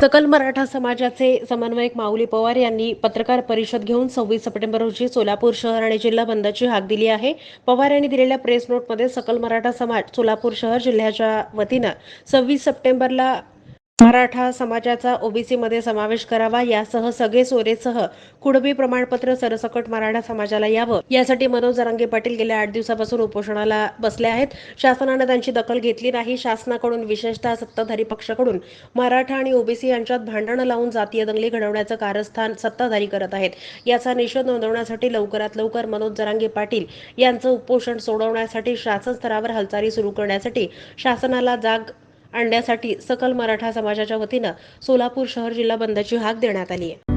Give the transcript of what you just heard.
सकल मराठा समाजाचे समन्वयक माऊली पवार यांनी पत्रकार परिषद घेऊन सव्वीस सप्टेंबर रोजी सोलापूर शहर आणि जिल्हा बंदची हाक दिली आहे. पवार यांनी दिलेल्या प्रेस नोटमध्ये सकल मराठा समाज सोलापूर शहर जिल्ह्याच्या वतीनं सव्वीस सप्टेंबरला मराठा समाजाचा ओबीसी मध्ये समावेश करावा यासह सगळे सोरेसह कुणबी प्रमाणपत्र सरसकट मराठा समाजाला यावं. यासाठी मनोज जरांगे पाटील गेल्या आठ दिवसापासून उपोषणाला बसले आहेत. शासनानं त्यांची दखल घेतली नाही. शासनाकडून विशेषतः सत्ताधारी पक्षाकडून मराठा आणि ओबीसी यांच्यात भांडणं लावून जातीय दंगली घडवण्याचं कारस्थान सत्ताधारी करत आहेत. याचा निषेध नोंदवण्यासाठी लवकरात लवकर मनोज जरांगे पाटील यांचं उपोषण सोडवण्यासाठी शासन स्तरावर हालचाली सुरू करण्यासाठी शासनाला जाग आणण्यासाठी सकल मराठा समाजाच्या वतीनं सोलापूर शहर जिल्हा बंदची हाक देण्यात आली आहे.